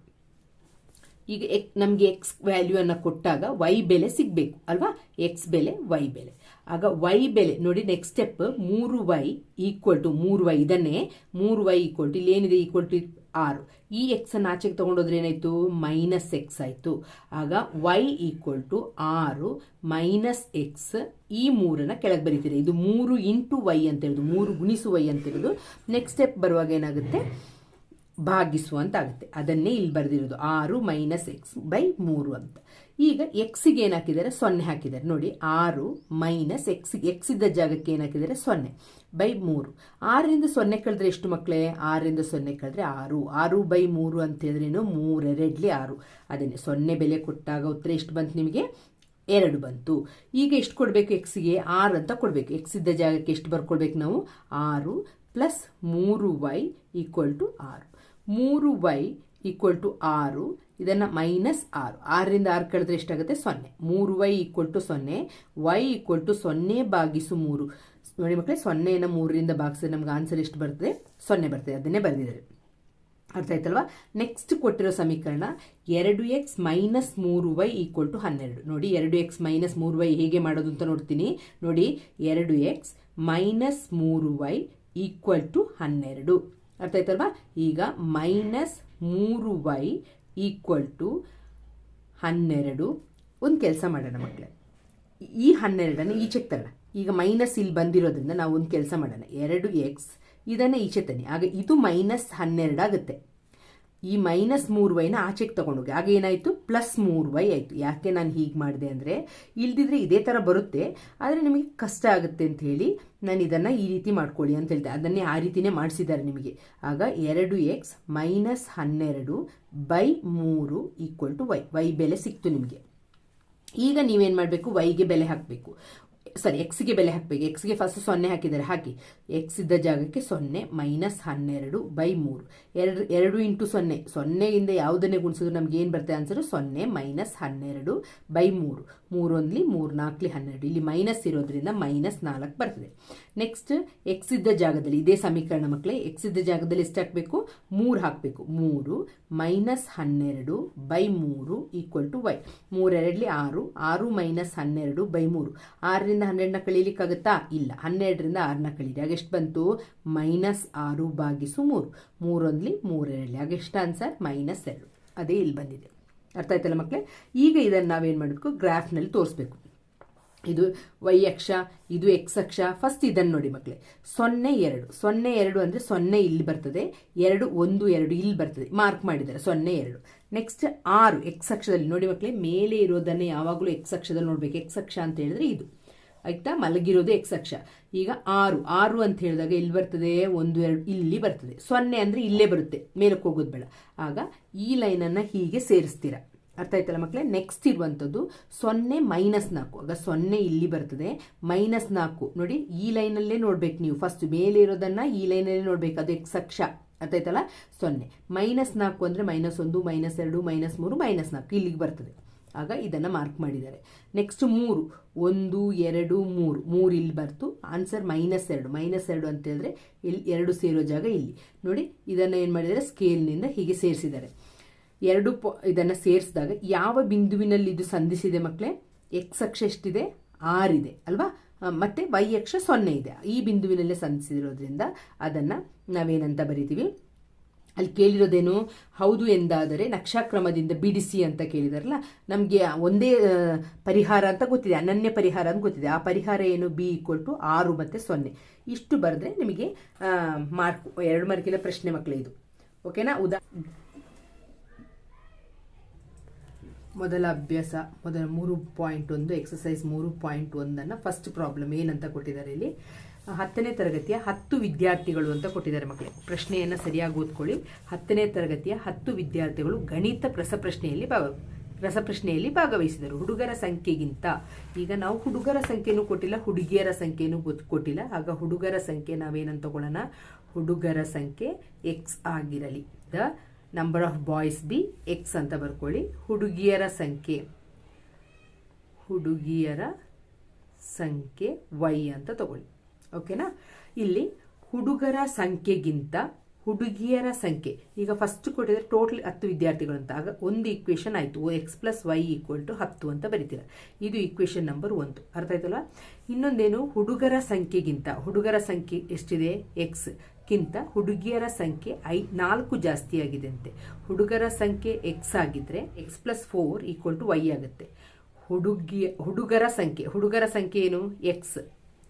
ಈಗ ಎಕ್ ನಮಗೆ ಎಕ್ಸ್ ವ್ಯಾಲ್ಯೂ ಅನ್ನು ಕೊಟ್ಟಾಗ ವೈ ಬೆಲೆ ಸಿಗಬೇಕು, ಅಲ್ವಾ? ಎಕ್ಸ್ ಬೆಲೆ ವೈ ಬೆಲೆ. ಆಗ ವೈ ಬೆಲೆ, ನೋಡಿ ನೆಕ್ಸ್ಟ್ ಸ್ಟೆಪ್ ಮೂರು ವೈ ಈಕ್ವಲ್ ಟು ಮೂರು ವೈ ಇದನ್ನೇ, ಮೂರು ವೈ ಈಕ್ವಲ್ ಟು ಇಲ್ಲಿ ಏನಿದೆ ಈಕ್ವಲ್ ಟು ಆರು. ಈ ಎಕ್ಸ್ ಅನ್ನು ಆಚೆಗೆ ತಗೊಂಡೋದ್ರೆ ಏನಾಯ್ತು? ಮೈನಸ್ ಎಕ್ಸ್ ಆಯ್ತು. ಆಗ ವೈ ಈಕ್ವಲ್ ಟು ಆರು ಮೈನಸ್ ಎಕ್ಸ್ ಈ ಮೂರನ್ನ ಕೆಳಗೆ ಬರೀತೀರಿ. ಇದು ಮೂರು ಇಂಟು ವೈ ಅಂತ ಹೇಳುದು. ಮೂರು ಗುಣಿಸು ವೈ ಅಂತ ಹೇಳುದು. ನೆಕ್ಸ್ಟ್ ಸ್ಟೆಪ್ ಬರುವಾಗ ಏನಾಗುತ್ತೆ? ಭಾಗಿಸು ಅಂತ ಆಗುತ್ತೆ ಅದನ್ನೇ ಇಲ್ಲಿ ಬರೆದಿರೋದು. ಆರು ಮೈನಸ್ ಎಕ್ಸ್ ಬೈ ಮೂರು ಅಂತ. ಈಗ ಎಕ್ಸಿಗೆ ಏನು ಹಾಕಿದ್ದಾರೆ ಸೊನ್ನೆ ಹಾಕಿದ್ದಾರೆ ನೋಡಿ, ಆರು ಮೈನಸ್ ಎಕ್ಸ್ ಎಕ್ಸ್ ಇದ್ದ ಜಾಗಕ್ಕೆ ಏನು ಹಾಕಿದ್ದಾರೆ ಸೊನ್ನೆ. ಬೈ ಮೂರು. ಆರರಿಂದ ಸೊನ್ನೆ ಕಳೆದ್ರೆ ಎಷ್ಟು ಮಕ್ಕಳೇ? ಆರರಿಂದ ಸೊನ್ನೆ ಕಳೆದ್ರೆ ಆರು. ಆರು ಬೈ ಮೂರು ಅಂತ ಹೇಳಿದ್ರೇನು ಮೂರೆರಡ್ಲಿ ಆರು. ಅದನ್ನೇ ಸೊನ್ನೆ ಬೆಲೆ ಕೊಟ್ಟಾಗ ಉತ್ತರ ಎಷ್ಟು ಬಂತು ನಿಮಗೆ? ಎರಡು ಬಂತು. ಈಗ ಎಷ್ಟು ಕೊಡಬೇಕು ಎಕ್ಸ್ಗೆ ಆರು ಅಂತ ಕೊಡಬೇಕು. ಎಕ್ಸ್ ಇದ್ದ ಜಾಗಕ್ಕೆ ಎಷ್ಟು ಬರ್ಕೊಳ್ಬೇಕು ನಾವು? ಆರು ಪ್ಲಸ್ ಮೂರು ವೈ ಈಕ್ವಲ್ ಟು ಆರು. ಮೂರು ವೈ ಈಕ್ವಲ್ ಟು ಆರು, ಇದನ್ನು ಮೈನಸ್ ಆರು. ಆರರಿಂದ ಆರು ಕಳೆದ್ರೆ ಎಷ್ಟಾಗುತ್ತೆ? ಸೊನ್ನೆ. ಮೂರು ವೈ ಈಕ್ವಲ್ ಟು ಸೊನ್ನೆ ವೈ ಈಕ್ವಲ್ ಟು ಸೊನ್ನೆ ಬಾಗಿಸು ಮೂರು. ನೋಡಿ ಮಕ್ಕಳೇ, ಸೊನ್ನೆಯನ್ನು ಮೂರರಿಂದ ಭಾಗಿಸಿದ್ರೆ ನಮ್ಗೆ ಆನ್ಸರ್ ಎಷ್ಟು ಬರ್ತದೆ? ಸೊನ್ನೆ ಬರ್ತದೆ. ಅದನ್ನೇ ಬರೆದಿದ್ದಾರೆ. ಅರ್ಥ ಆಯ್ತಲ್ವಾ? ನೆಕ್ಸ್ಟ್ ಕೊಟ್ಟಿರೋ ಸಮೀಕರಣ, ಎರಡು ಎಕ್ಸ್ ಮೈನಸ್ ಮೂರು ವೈ ಈಕ್ವಲ್ ಟು ಹನ್ನೆರಡು. ನೋಡಿ, ಎರಡು ಎಕ್ಸ್ ಮೈನಸ್ ಮೂರು ವೈ ಹೇಗೆ ಮಾಡೋದು ಅಂತ ನೋಡ್ತೀನಿ. ನೋಡಿ, ಎರಡು ಎಕ್ಸ್ ಮೈನಸ್ ಮೂರು ವೈ ಈಕ್ವಲ್ ಟು ಹನ್ನೆರಡು. ಅರ್ಥ ಆಯ್ತಲ್ವಾ? ಈಗ ಮೈನಸ್ ಮೂರು ವೈ ಈಕ್ವಲ್ ಟು ಹನ್ನೆರಡು ಒಂದು ಕೆಲಸ ಮಾಡೋಣ ಮಕ್ಕಳೇ ಈ ಹನ್ನೆರಡನ್ನು ಈಚೆಗೆ ತರೋಣ. ಈಗ ಮೈನಸ್ ಇಲ್ಲಿ ಬಂದಿರೋದ್ರಿಂದ ನಾವು ಒಂದು ಕೆಲಸ ಮಾಡೋಣ. ಎರಡು ಎಕ್ಸ್ ಇದನ್ನು ಈಚೆ ತನ್ನಿ. ಆಗ ಇದು ಮೈನಸ್ ಹನ್ನೆರಡು ಆಗುತ್ತೆ. ಈ ಮೈನಸ್ ಮೂರು ವೈನ ಆಚೆಗೆ ತಗೊಂಡೋಗಿ. ಆಗ ಏನಾಯಿತು? ಪ್ಲಸ್ ಮೂರು ವೈ ಆಯಿತು. ಯಾಕೆ ನಾನು ಹೀಗೆ ಮಾಡಿದೆ ಅಂದರೆ? ಇಲ್ದಿದ್ರೆ ಇದೇ ಥರ ಬರುತ್ತೆ. ಆದರೆ ನಿಮಗೆ ಕಷ್ಟ ಆಗುತ್ತೆ ಅಂತ ಹೇಳಿ ನಾನು ಇದನ್ನು ಈ ರೀತಿ ಮಾಡ್ಕೊಳ್ಳಿ ಅಂತ ಹೇಳ್ತೆ ಅದನ್ನೇ ಆ ರೀತಿನೇ ಮಾಡಿಸಿದ್ದಾರೆ ನಿಮಗೆ. ಆಗ ಎರಡು ಎಕ್ಸ್ ಮೈನಸ್ ಹನ್ನೆರಡು ಬೈ ಮೂರು ಈಕ್ವಲ್ ಟು ವೈ ವೈ ಬೆಲೆ ಸಿಕ್ತು ನಿಮಗೆ. ಈಗ ನೀವೇನು ಮಾಡಬೇಕು? ವೈಗೆ ಬೆಲೆ ಹಾಕಬೇಕು. ಸಾರಿ ಎಕ್ಸ್ಗೆ ಬೆಲೆ ಹಾಕಬೇಕು. ಎಕ್ಸ್ಗೆ ಫಸ್ಟ್ ಸೊನ್ನೆ ಹಾಕಿದರೆ ಹಾಕಿ. ಎಕ್ಸ್ ಇದ್ದ ಜಾಗಕ್ಕೆ ಸೊನ್ನೆ ಮೈನಸ್ ಹನ್ನೆರಡು ಬೈ ಮೂರು. ಎರಡು ಎರಡು ಇಂಟು ಸೊನ್ನೆ. ಸೊನ್ನೆಯಿಂದ ಯಾವುದನ್ನೇ ಗುಣಿಸಿದ್ರು ನಮ್ಗೆ ಏನು ಬರ್ತದೆ ಆನ್ಸರು ಸೊನ್ನೆ ಮೈನಸ್ ಹನ್ನೆರಡು ಬೈ ಮೂರು. ಮೂರು ಒಂದ್ಲಿ ಮೂರು ನಾಲ್ಕಲಿ ಹನ್ನೆರಡು. ಇಲ್ಲಿ ಮೈನಸ್ ಇರೋದ್ರಿಂದ ಮೈನಸ್ ನಾಲ್ಕು ಬರ್ತದೆ. ನೆಕ್ಸ್ಟ್ ಎಕ್ಸ್ ಇದ್ದ ಜಾಗದಲ್ಲಿ, ಇದೇ ಸಮೀಕರಣ ಮಕ್ಕಳೇ ಎಕ್ಸ್ ಇದ್ದ ಜಾಗದಲ್ಲಿ ಎಷ್ಟು ಹಾಕಬೇಕು? ಮೂರು ಹಾಕಬೇಕು. ಮೂರು ಮೈನಸ್ ಹನ್ನೆರಡು ಬೈ ಮೂರು ಈಕ್ವಲ್ ಟು ವೈ ಮೂರೆರಡ್ಲಿ ಆರು ಆರು ಮೈನಸ್ ಹನ್ನೆರಡು ಬೈ ಮೂರು. ಆರರಿಂದ ಹನ್ನೆರಡನ್ನ ಕಳೀಲಿಕ್ಕಾಗುತ್ತಾ? ಇಲ್ಲ. ಹನ್ನೆರಡರಿಂದ ಆರನ್ನ ಕಳೀರಿ. ಆಗ ಎಷ್ಟು ಬಂತು? ಮೈನಸ್ ಆರು ಬಾಗಿಸು ಮೂರು. ಮೂರೊಂದ್ಲಿ ಮೂರೆರಡ್ಲಿ ಆಗ ಎಷ್ಟು ಆನ್ಸರ್ ಮೈನಸ್ ಎರಡು. ಅದೇ ಇಲ್ಲಿ ಬಂದಿದೆ. ಅರ್ಥ ಆಯ್ತಲ್ಲ ಮಕ್ಕಳೇ ಈಗ ಇದನ್ನು ನಾವೇನು ಮಾಡಬೇಕು ಗ್ರಾಫ್ನಲ್ಲಿ ತೋರಿಸ್ಬೇಕು. ಇದು ವೈ ಅಕ್ಷ, ಇದು ಎಕ್ಸ್ ಅಕ್ಷ ಫಸ್ಟ್ ಇದನ್ನು ನೋಡಿ ಮಕ್ಕಳೇ ಸೊನ್ನೆ ಎರಡು. ಸೊನ್ನೆ ಎರಡು ಅಂದರೆ ಸೊನ್ನೆ ಇಲ್ಲಿ ಬರ್ತದೆ. ಎರಡು, ಒಂದು, ಎರಡು ಇಲ್ಲಿ ಬರ್ತದೆ. ಮಾರ್ಕ್ ಮಾಡಿದ್ದಾರೆ. ಸೊನ್ನೆ ಎರಡು. ನೆಕ್ಸ್ಟ್ ಆರು. ಎಕ್ಸ್ ಅಕ್ಷದಲ್ಲಿ ನೋಡಿ ಮಕ್ಕಳೇ ಮೇಲೆ ಇರೋದನ್ನೇ ಯಾವಾಗಲೂ ಎಕ್ಸ್ ಅಕ್ಷದಲ್ಲಿ ನೋಡ್ಬೇಕು. ಎಕ್ಸ್ ಅಕ್ಷ ಅಂತ ಹೇಳಿದ್ರೆ ಇದು. ಆಯ್ತಾ? ಮಲಗಿರೋದು ಎಕ್ಸ್ ಅಕ್ಷ ಈಗ ಆರು. ಆರು ಅಂತ ಹೇಳಿದಾಗ ಇಲ್ಲಿ ಬರ್ತದೆ? ಒಂದು, ಎರಡು, ಇಲ್ಲಿ ಬರ್ತದೆ. ಸೊನ್ನೆ ಅಂದರೆ ಇಲ್ಲೇ ಬರುತ್ತೆ. ಮೇಲಕ್ಕೆ ಹೋಗೋದು ಬೇಡ. ಆಗ ಈ ಲೈನನ್ನು ಹೀಗೆ ಸೇರಿಸ್ತೀರ. ಅರ್ಥ ಆಯ್ತಲ್ಲ ಮಕ್ಕಳೇ ನೆಕ್ಸ್ಟ್ ಇರುವಂಥದ್ದು ಸೊನ್ನೆ ಮೈನಸ್ ನಾಲ್ಕು. ಆಗ ಸೊನ್ನೆ ಇಲ್ಲಿ ಬರ್ತದೆ. ಮೈನಸ್ ನಾಲ್ಕು. ನೋಡಿ, ಈ ಲೈನಲ್ಲೇ ನೋಡ್ಬೇಕು ನೀವು. ಫಸ್ಟ್ ಮೇಲೆ ಇರೋದನ್ನ ಈ ಲೈನಲ್ಲೇ ನೋಡ್ಬೇಕು. ಅದು ಎಕ್ಸ್ ಅಕ್ಷ ಅರ್ಥ ಆಯ್ತಲ್ಲ? ಸೊನ್ನೆ. ಮೈನಸ್ ನಾಲ್ಕು ಅಂದರೆ ಮೈನಸ್ ಒಂದು ಮೈನಸ್ ಎರಡು ಮೈನಸ್ ಮೂರು ಮೈನಸ್ ನಾಲ್ಕು. ಇಲ್ಲಿಗೆ ಬರ್ತದೆ. ಆಗ ಇದನ್ನು ಮಾರ್ಕ್ ಮಾಡಿದ್ದಾರೆ. ನೆಕ್ಸ್ಟ್ ಮೂರು, ಒಂದು, ಎರಡು, ಮೂರು. ಮೂರು ಇಲ್ಲಿ ಬರ್ತು. ಆನ್ಸರ್ ಮೈನಸ್ ಎರಡು. ಮೈನಸ್ ಎರಡು ಅಂತ ಹೇಳಿದ್ರೆ ಇಲ್ಲಿ ಎರಡು ಸೇರೋ ಜಾಗ ಇಲ್ಲಿ. ನೋಡಿ, ಇದನ್ನು ಏನು ಮಾಡಿದ್ದಾರೆ? ಸ್ಕೇಲ್ನಿಂದ ಹೀಗೆ ಸೇರಿಸಿದ್ದಾರೆ. ಎರಡು ಪೊ, ಇದನ್ನು ಸೇರಿಸಿದಾಗ ಯಾವ ಬಿಂದುವಿನಲ್ಲಿ ಇದು ಸಂಧಿಸಿದೆ ಮಕ್ಕಳೇ ಎಕ್ಸ್ ಅಕ್ಷ ಎಷ್ಟಿದೆ? ಆರಿದೆ ಅಲ್ವಾ? ಮತ್ತು ಮತ್ತೆ ವೈ ಅಕ್ಷ ಸೊನ್ನೆ ಇದೆ. ಈ ಬಿಂದುವಿನಲ್ಲೇ ಸಂಧಿಸಿರೋದ್ರಿಂದ ಅದನ್ನು ನಾವೇನಂತ ಬರಿತೀವಿ? ಅಲ್ಲಿ ಕೇಳಿರೋದೇನು? ಹೌದು ಎಂದಾದರೆ ನಕ್ಷಾಕ್ರಮದಿಂದ ಬಿಡಿಸಿ ಅಂತ ಕೇಳಿದಾರಲ್ಲ, ನಮಗೆ ಒಂದೇ ಪರಿಹಾರ ಅಂತ ಗೊತ್ತಿದೆ, ಅನನ್ಯ ಪರಿಹಾರ ಅಂತ ಗೊತ್ತಿದೆ. ಆ ಪರಿಹಾರ ಏನು? ಬಿ ಈಕ್ವಲ್ ಟು ಆರು ಮತ್ತು ಸೊನ್ನೆ. ಇಷ್ಟು ಬರೆದ್ರೆ ನಿಮಗೆ ಮಾರ್ಕ್ ಎರಡು ಮಾರ್ಕಿನ ಪ್ರಶ್ನೆ ಮಕ್ಕಳು ಇದು. ಓಕೆನಾ ಉದಾ ಮೊದಲ ಅಭ್ಯಾಸ, ಮೊದಲ ಮೂರು ಪಾಯಿಂಟ್ ಒಂದು ಎಕ್ಸಸೈಸ್ ಮೂರು ಪಾಯಿಂಟ್ ಒಂದನ್ನು ಫಸ್ಟ್ ಪ್ರಾಬ್ಲಮ್ ಏನಂತ ಕೊಟ್ಟಿದ್ದಾರೆ ಇಲ್ಲಿ. ಹತ್ತನೇ ತರಗತಿಯ ಹತ್ತು ವಿದ್ಯಾರ್ಥಿಗಳು ಅಂತ ಕೊಟ್ಟಿದ್ದಾರೆ ಮಕ್ಕಳೇ. ಪ್ರಶ್ನೆಯನ್ನು ಸರಿಯಾಗಿ ಓದ್ಕೊಳ್ಳಿ. ಹತ್ತನೇ ತರಗತಿಯ ಹತ್ತು ವಿದ್ಯಾರ್ಥಿಗಳು ಗಣಿತ ರಸಪ್ರಶ್ನೆಯಲ್ಲಿ ಭಾಗ, ರಸಪ್ರಶ್ನೆಯಲ್ಲಿ ಭಾಗವಹಿಸಿದರು. ಹುಡುಗರ ಸಂಖ್ಯೆಗಿಂತ ಈಗ ನಾವು ಹುಡುಗರ ಸಂಖ್ಯೆನೂ ಕೊಟ್ಟಿಲ್ಲ, ಹುಡುಗಿಯರ ಸಂಖ್ಯೆನೂ ಕೊಟ್ಟಿಲ್ಲ. ಆಗ ಹುಡುಗರ ಸಂಖ್ಯೆ ನಾವೇನಂತ ತಗೊಳ್ಳೋಣ ಹುಡುಗರ ಸಂಖ್ಯೆ ಎಕ್ಸ್ ಆಗಿರಲಿ. The number of boys be X ಅಂತ ಬರ್ಕೊಳ್ಳಿ. ಹುಡುಗಿಯರ ಸಂಖ್ಯೆ ಹುಡುಗಿಯರ ಸಂಖ್ಯೆ ವೈ ಅಂತ ತಗೊಳ್ಳಿ. ಓಕೆನಾ? ಇಲ್ಲಿ ಹುಡುಗರ ಸಂಖ್ಯೆಗಿಂತ ಹುಡುಗಿಯರ ಸಂಖ್ಯೆ. ಈಗ ಫಸ್ಟ್ ಕೊಟ್ಟಿದ್ರೆ ಟೋಟಲ್ ಹತ್ತು ವಿದ್ಯಾರ್ಥಿಗಳು ಅಂತ ಆಗ ಒಂದು ಇಕ್ವೇಶನ್ ಆಯಿತು. X plus Y equal to ಹತ್ತು ಅಂತ ಬರೀತೀರ. ಇದು ಇಕ್ವೇಶನ್ ನಂಬರ್ ಒಂದು. ಅರ್ಥ ಆಯ್ತಲ್ಲ? ಇನ್ನೊಂದೇನು? ಹುಡುಗರ ಸಂಖ್ಯೆಗಿಂತ. ಹುಡುಗರ ಸಂಖ್ಯೆ ಎಷ್ಟಿದೆ? ಎಕ್ಸ್ ಗಿಂತ ಹುಡುಗಿಯರ ಸಂಖ್ಯೆ ಐ, ನಾಲ್ಕು ಜಾಸ್ತಿ ಆಗಿದೆ ಅಂತೆ ಹುಡುಗರ ಸಂಖ್ಯೆ ಎಕ್ಸ್ ಆಗಿದ್ರೆ X plus four equal to Y ಆಗುತ್ತೆ. ಹುಡುಗಿಯ ಹುಡುಗರ ಸಂಖ್ಯೆ. ಹುಡುಗರ ಸಂಖ್ಯೆ ಏನು? ಎಕ್ಸ್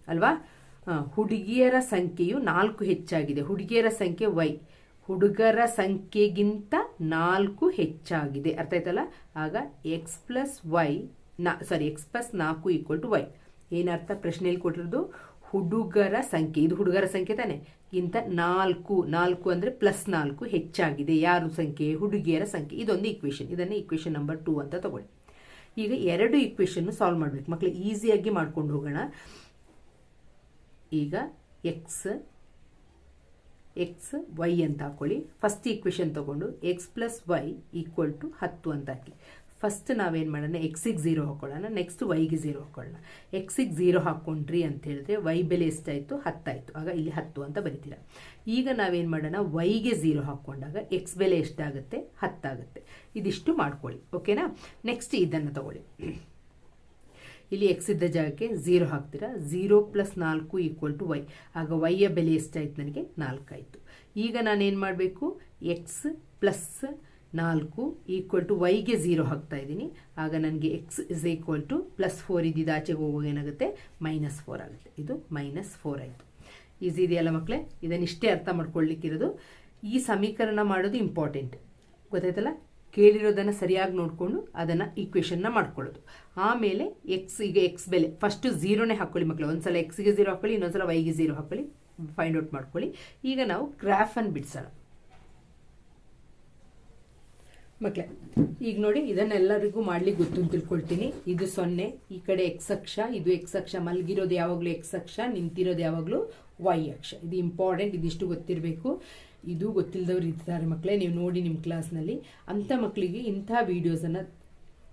ಅಲ್ವಾ? ಹುಡುಗಿಯರ ಸಂಖ್ಯೆಯು ನಾಲ್ಕು ಹೆಚ್ಚಾಗಿದೆ. ಹುಡುಗಿಯರ ಸಂಖ್ಯೆ ವೈ. ಹುಡುಗರ ಸಂಖ್ಯೆಗಿಂತ ನಾಲ್ಕು ಹೆಚ್ಚಾಗಿದೆ. ಅರ್ಥ ಆಯ್ತಲ್ಲ? ಆಗ ಎಕ್ಸ್ ಪ್ಲಸ್ ವೈ ನಾ ಸಾರಿ ಎಕ್ಸ್ ಪ್ಲಸ್ ನಾಲ್ಕು ಈಕ್ವಲ್ ಟು ವೈ ಏನರ್ಥ? ಪ್ರಶ್ನೆಯಲ್ಲಿ ಕೊಟ್ಟಿರೋದು ಹುಡುಗರ ಸಂಖ್ಯೆ. ಇದು ಹುಡುಗರ ಸಂಖ್ಯೆ ತಾನೆ. ಗಿಂತ ನಾಲ್ಕು. ನಾಲ್ಕು ಅಂದರೆ ಪ್ಲಸ್ ನಾಲ್ಕು ಹೆಚ್ಚಾಗಿದೆ. ಯಾರು ಸಂಖ್ಯೆ? ಹುಡುಗಿಯರ ಸಂಖ್ಯೆ. ಇದೊಂದು ಇಕ್ವೇಶನ್ ಇದನ್ನು ಇಕ್ವೇಶನ್ ನಂಬರ್ ಟೂ ಅಂತ ತಗೊಳ್ಳಿ. ಈಗ ಎರಡು ಇಕ್ವೇಷನ್ ಸಾಲ್ವ್ ಮಾಡಬೇಕು. ಮಕ್ಕಳು ಈಸಿಯಾಗಿ ಮಾಡ್ಕೊಂಡು ಹೋಗೋಣ. ಈಗ ಎಕ್ಸ್ ಎಕ್ಸ್ ವೈ ಅಂತ ಹಾಕೊಳ್ಳಿ. ಫಸ್ಟ್ ಈಕ್ವೇಷನ್ ತಗೊಂಡು X plus Y equal to ಹತ್ತು ಅಂತ ಹಾಕಿ. ಫಸ್ಟ್ ನಾವೇನು ಮಾಡೋಣ? ಎಕ್ಸಿಗೆ ಝೀರೋ ಹಾಕೊಳ್ಳೋಣ. ನೆಕ್ಸ್ಟ್ ವೈಗೆ ಝೀರೋ ಹಾಕೊಳ್ಳೋಣ. ಎಕ್ಸಿಗೆ ಝೀರೋ ಹಾಕ್ಕೊಂಡ್ರಿ ಅಂತ ಹೇಳಿದ್ರೆ ವೈ ಬೆಲೆ ಎಷ್ಟಾಯಿತು? ಹತ್ತಾಯಿತು. ಆಗ ಇಲ್ಲಿ ಹತ್ತು ಅಂತ ಬರಿತೀರ. ಈಗ ನಾವೇನು ಮಾಡೋಣ? ವೈಗೆ ಝೀರೋ ಹಾಕ್ಕೊಂಡಾಗ ಎಕ್ಸ್ ಬೆಲೆ ಎಷ್ಟಾಗುತ್ತೆ? ಹತ್ತಾಗುತ್ತೆ. ಇದಿಷ್ಟು ಮಾಡ್ಕೊಳ್ಳಿ. ಓಕೆನಾ ನೆಕ್ಸ್ಟ್ ಇದನ್ನು ತಗೊಳ್ಳಿ. ಇಲ್ಲಿ ಎಕ್ಸ್ ಇದ್ದ ಜಾಗಕ್ಕೆ ಝೀರೋ ಹಾಕ್ತೀರಾ? ಝೀರೋ ಪ್ಲಸ್ ನಾಲ್ಕು ಈಕ್ವಲ್ ಟು ವೈ ಆಗ ವೈಯ ಬೆಲೆ ಎಷ್ಟಾಯ್ತು ನನಗೆ? ನಾಲ್ಕಾಯಿತು. ಈಗ ನಾನೇನು ಮಾಡಬೇಕು? ಎಕ್ಸ್ ಪ್ಲಸ್ ನಾಲ್ಕು ಈಕ್ವಲ್ ಟು ವೈಗೆ ಝೀರೋ ಹಾಕ್ತಾ ಇದ್ದೀನಿ. ಆಗ ನನಗೆ X is equal to plus four ಇದ್ದಿದ್ದು ಆಚೆಗೆ ಹೋಗುವಾಗ ಏನಾಗುತ್ತೆ? ಮೈನಸ್ ಫೋರ್ ಆಗುತ್ತೆ. ಇದು ಮೈನಸ್ ಫೋರ್ ಆಯಿತು. ಈಸಿ ಇದೆಯಲ್ಲ ಮಕ್ಕಳೇ ಇದನ್ನಿಷ್ಟೇ ಅರ್ಥ ಮಾಡ್ಕೊಳ್ಳಿಕ್ಕಿರೋದು ಈ ಸಮೀಕರಣ ಮಾಡೋದು ಇಂಪಾರ್ಟೆಂಟ್ ಗೊತ್ತಾಯ್ತಲ್ಲ? ಕೇಳಿರೋದನ್ನು ಸರಿಯಾಗಿ ನೋಡಿಕೊಂಡು ಅದನ್ನು ಈಕ್ವೇಷನ್ನ ಮಾಡ್ಕೊಳ್ಳೋದು. ಆಮೇಲೆ ಎಕ್ಸ್ ಈಗ ಎಕ್ಸ್ ಬೆಲೆ ಫಸ್ಟ್ ಝೀರೋನೇ ಹಾಕ್ಕೊಳ್ಳಿ ಮಕ್ಕಳು ಒಂದ್ಸಲ ಎಕ್ಸ್ಗೆ ಝೀರೋ ಹಾಕೊಳ್ಳಿ, ಇನ್ನೊಂದ್ಸಲ ವೈಗೆ ಝೀರೋ ಹಾಕೊಳ್ಳಿ ಫೈಂಡ್ ಔಟ್ ಮಾಡ್ಕೊಳ್ಳಿ. ಈಗ ನಾವು ಗ್ರಾಫನ್ನು ಬಿಡಿಸೋಣ. ಮಕ್ಕಳೇ ಈಗ ನೋಡಿ ಇದನ್ನೆಲ್ಲರಿಗೂ ಮಾಡ್ಲಿಕ್ಕೆ ಗೊತ್ತು ತಿಳ್ಕೊಳ್ತೀನಿ. ಇದು ಸೊನ್ನೆ, ಈ ಕಡೆ ಎಕ್ಸ್ ಅಕ್ಷ, ಇದು ಎಕ್ಸ್ ಅಕ್ಷ, ಮಲಗಿರೋದು ಯಾವಾಗಲೂ ಎಕ್ಸ್ ಅಕ್ಷ, ನಿಂತಿರೋದು ಯಾವಾಗಲೂ ವೈ ಅಕ್ಷ. ಇದು ಇಂಪಾರ್ಟೆಂಟ್ ಇದಿಷ್ಟು ಗೊತ್ತಿರಬೇಕು. ಇದು ಗೊತ್ತಿಲ್ಲದವ್ರು ಇರ್ತಾರೆ ಮಕ್ಕಳೇ ನೀವು ನೋಡಿ ನಿಮ್ಮ ಕ್ಲಾಸ್ನಲ್ಲಿ ಅಂಥ ಮಕ್ಕಳಿಗೆ ಇಂಥ ವೀಡಿಯೋಸನ್ನು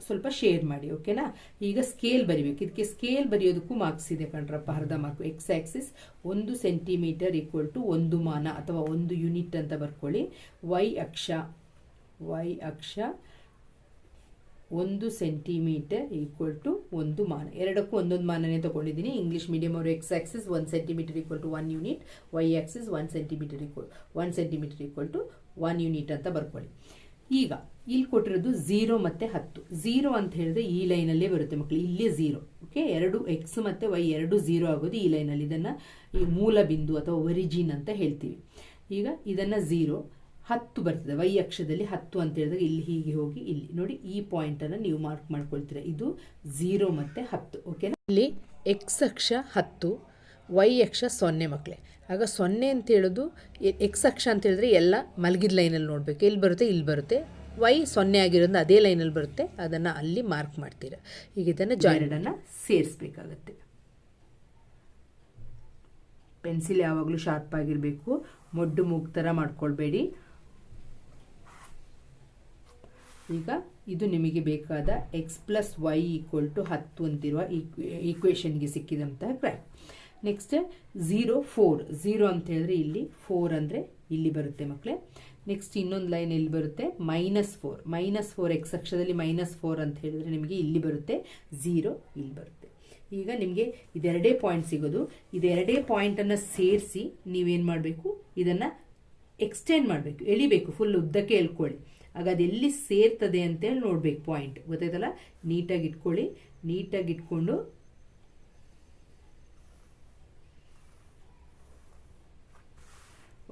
ಸ್ವಲ್ಪ ಶೇರ್ ಮಾಡಿ ಓಕೆನಾ ಈಗ ಸ್ಕೇಲ್ ಬರಿಬೇಕು. ಇದಕ್ಕೆ ಸ್ಕೇಲ್ ಬರೆಯೋದಕ್ಕೂ ಮಾರ್ಕ್ಸ್ ಇದೆ ಕಣ್ರಪ್ಪ, ಅರ್ಧ ಮಾರ್ಕ್ ಎಕ್ಸ್ ಆಕ್ಸಿಸ್ ಒಂದು ಸೆಂಟಿಮೀಟರ್ ಈಕ್ವಲ್ ಟು ಒಂದು ಮಾನ, ಅಥವಾ ಒಂದು ಯೂನಿಟ್ ಅಂತ ಬರ್ಕೊಳ್ಳಿ. ವೈ ಅಕ್ಷ ವೈ ಅಕ್ಷ ಒಂದು ಸೆಂಟಿಮೀಟರ್ ಈಕ್ವಲ್ ಟು ಒಂದು ಮಾನ. ಎರಡಕ್ಕೂ ಒಂದೊಂದು ಮಾನನೇ ತಗೊಂಡಿದ್ದೀನಿ. ಇಂಗ್ಲೀಷ್ ಮೀಡಿಯಂ ಅವರು X axis one centimetre equal to one unit Y axis one centimetre equal one centimetre equal to one unit ಅಂತ ಬರ್ಕೊಳ್ಳಿ. ಈಗ ಇಲ್ಲಿ ಕೊಟ್ಟಿರೋದು ಝೀರೋ ಮತ್ತೆ ಹತ್ತು. ಝೀರೋ ಅಂತ ಹೇಳಿದ್ರೆ ಈ ಲೈನಲ್ಲೇ ಬರುತ್ತೆ ಮಕ್ಕಳು ಇಲ್ಲೇ ಝೀರೋ ಓಕೆ ಎರಡು ಎಕ್ಸ್ ಮತ್ತೆ ವೈ ಎರಡು ಝೀರೋ ಆಗೋದು ಈ ಲೈನಲ್ಲಿ ಇದನ್ನು ಈ ಮೂಲ ಬಿಂದು ಅಥವಾ ಒರಿಜಿನ್ ಅಂತ ಹೇಳ್ತೀವಿ. ಈಗ ಇದನ್ನು ಝೀರೋ ಹತ್ತು ಬರ್ತದೆ. ವೈ ಅಕ್ಷದಲ್ಲಿ ಹತ್ತು ಅಂತ ಹೇಳಿದಾಗ ಇಲ್ಲಿ ಹೀಗೆ ಹೋಗಿ ಇಲ್ಲಿ. ನೋಡಿ ಈ ಪಾಯಿಂಟನ್ನು ನೀವು ಮಾರ್ಕ್ ಮಾಡ್ಕೊಳ್ತೀರಾ. ಇದು ಝೀರೋ ಮತ್ತು ಹತ್ತು ಓಕೆನಾ ಇಲ್ಲಿ ಎಕ್ಸ್ ಅಕ್ಷ ಹತ್ತು ವೈ ಅಕ್ಷ ಸೊನ್ನೆ ಮಕ್ಕಳೇ ಆಗ ಸೊನ್ನೆ ಅಂತ ಹೇಳೋದು ಎಕ್ಸ್ ಅಕ್ಷ ಅಂತ ಹೇಳಿದ್ರೆ ಎಲ್ಲ ಮಲಗಿದ ಲೈನಲ್ಲಿ ನೋಡಬೇಕು. ಇಲ್ಲಿ ಬರುತ್ತೆ? ಇಲ್ಲಿ ಬರುತ್ತೆ. ವೈ ಸೊನ್ನೆ ಆಗಿರೋದ್ರಿಂದ ಅದೇ ಲೈನಲ್ಲಿ ಬರುತ್ತೆ. ಅದನ್ನು ಅಲ್ಲಿ ಮಾರ್ಕ್ ಮಾಡ್ತೀರಾ. ಈಗ ಇದನ್ನು ಜಾಯಿನಡನ್ನು ಸೇರಿಸ್ಬೇಕಾಗತ್ತೆ. ಪೆನ್ಸಿಲ್ ಯಾವಾಗಲೂ ಶಾರ್ಪ್ ಆಗಿರಬೇಕು. ಮೊಡ್ಡು ಮೂಗ್ ಥರ ಮಾಡ್ಕೊಳ್ಬೇಡಿ. ಈಗ ಇದು ನಿಮಗೆ ಬೇಕಾದ x plus y equal to ಹತ್ತು ಅಂತಿರುವ ಈಕ್ವೇಷನ್ಗೆ ಸಿಕ್ಕಿದಂತಹ graph next zero four zero ಅಂತ ಹೇಳಿದ್ರೆ ಇಲ್ಲಿ ಫೋರ್ ಅಂದರೆ ಇಲ್ಲಿ ಬರುತ್ತೆ ಮಕ್ಕಳೇ ನೆಕ್ಸ್ಟ್ ಇನ್ನೊಂದು ಲೈನ್ ಎಲ್ಲಿ ಬರುತ್ತೆ? Minus four minus four x ಅಕ್ಷದಲ್ಲಿ ಮೈನಸ್ ಫೋರ್ ಅಂತ ಹೇಳಿದ್ರೆ ನಿಮಗೆ ಇಲ್ಲಿ ಬರುತ್ತೆ. ಝೀರೋ ಇಲ್ಲಿ ಬರುತ್ತೆ. ಈಗ ನಿಮಗೆ ಇದೆರಡೇ ಪಾಯಿಂಟ್ ಸಿಗೋದು. ಇದೆರಡೇ ಪಾಯಿಂಟನ್ನು ಸೇರಿಸಿ ನೀವೇನು ಮಾಡಬೇಕು? ಇದನ್ನು ಎಕ್ಸ್ಟೆಂಡ್ ಮಾಡಬೇಕು. ಎಳಿಬೇಕು. ಫುಲ್ ಉದ್ದಕ್ಕೆ ಎಳ್ಕೊಳ್ಳಿ. ಆಗ ಅದೆಲ್ಲಿ ಸೇರ್ತದೆ ಅಂತೇಳಿ ನೋಡ್ಬೇಕು ಪಾಯಿಂಟ್ ಗೊತ್ತಾಯ್ತಲ್ಲ? ನೀಟಾಗಿ ಇಟ್ಕೊಳ್ಳಿ, ನೀಟಾಗಿ ಇಟ್ಕೊಂಡು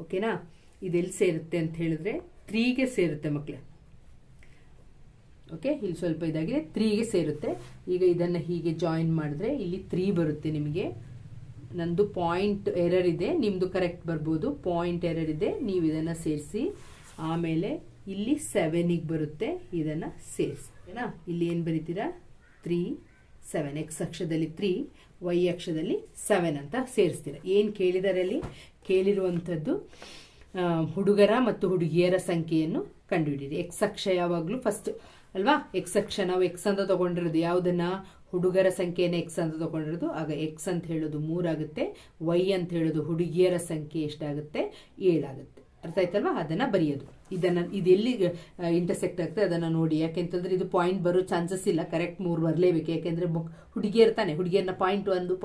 ಓಕೆನಾ ಇದೆಲ್ಲಿ ಸೇರುತ್ತೆ ಅಂತ ಹೇಳಿದ್ರೆ ತ್ರೀಗೆ ಸೇರುತ್ತೆ ಮಕ್ಕಳೇ ಓಕೆ ಇಲ್ಲಿ ಸ್ವಲ್ಪ ಇದಾಗಿದೆ. ತ್ರೀಗೆ ಸೇರುತ್ತೆ. ಈಗ ಇದನ್ನು ಹೀಗೆ ಜಾಯಿನ್ ಮಾಡಿದ್ರೆ ಇಲ್ಲಿ ತ್ರೀ ಬರುತ್ತೆ ನಿಮಗೆ. ನಂದು ಪಾಯಿಂಟ್ ಎರರ್ ಇದೆ. ನಿಮ್ಮದು ಕರೆಕ್ಟ್ ಬರ್ಬೋದು. ಪಾಯಿಂಟ್ ಎರರ್ ಇದೆ. ನೀವು ಇದನ್ನು ಸೇರಿಸಿ. ಆಮೇಲೆ ಇಲ್ಲಿ ಸೆವೆನಿಗೆ ಬರುತ್ತೆ, ಇದನ್ನು ಸೇರಿಸಿ. ಏನಾ? ಇಲ್ಲಿ ಏನು ಬರೀತೀರಾ? ತ್ರೀ ಸೆವೆನ್ ಎಕ್ಸ್ ಅಕ್ಷದಲ್ಲಿ ತ್ರೀ ವೈ ಅಕ್ಷದಲ್ಲಿ ಸೆವೆನ್ ಅಂತ ಸೇರಿಸ್ತೀರ. ಏನು ಕೇಳಿದಾರೆ ಅಲ್ಲಿ ಕೇಳಿರುವಂಥದ್ದು ಹುಡುಗರ ಮತ್ತು ಹುಡುಗಿಯರ ಸಂಖ್ಯೆಯನ್ನು ಕಂಡುಹಿಡಿಯಿರಿ. ಎಕ್ಸ್ ಅಕ್ಷ ಯಾವಾಗಲೂ ಫಸ್ಟ್ ಅಲ್ವಾ? ಎಕ್ಸ್ ಅಕ್ಷ ನಾವು ಎಕ್ಸ್ ಅಂತ ತೊಗೊಂಡಿರೋದು ಯಾವುದನ್ನ? ಹುಡುಗರ ಸಂಖ್ಯೆಯನ್ನು ಎಕ್ಸ್ ಅಂತ ತೊಗೊಂಡಿರೋದು. ಆಗ ಎಕ್ಸ್ ಅಂತ ಹೇಳೋದು ಮೂರಾಗುತ್ತೆ ವೈ ಅಂತ ಹೇಳೋದು ಹುಡುಗಿಯರ ಸಂಖ್ಯೆ ಎಷ್ಟಾಗುತ್ತೆ? ಏಳಾಗುತ್ತೆ. ಅರ್ಥ ಆಯ್ತಲ್ವಾ? ಅದನ್ನ ಬರೆಯೋದು. ಇದನ್ನ, ಇದು ಎಲ್ಲಿ ಇಂಟರ್ಸೆಕ್ಟ್ ಆಗ್ತದೆ ಅದನ್ನ ನೋಡಿ. ಯಾಕೆಂತಂದ್ರೆ ಇದು ಪಾಯಿಂಟ್ ಬರೋ ಚಾನ್ಸಸ್ ಇಲ್ಲ. ಕರೆಕ್ಟ್ ಮೂರು ಬರಲೇಬೇಕು. ಯಾಕೆಂದ್ರೆ ಮಕ್- ಹುಡುಗಿಯರು ತಾನೆ. ಹುಡುಗಿಯರನ್ನ ಪಾಯಿಂಟ್ ಒಂದು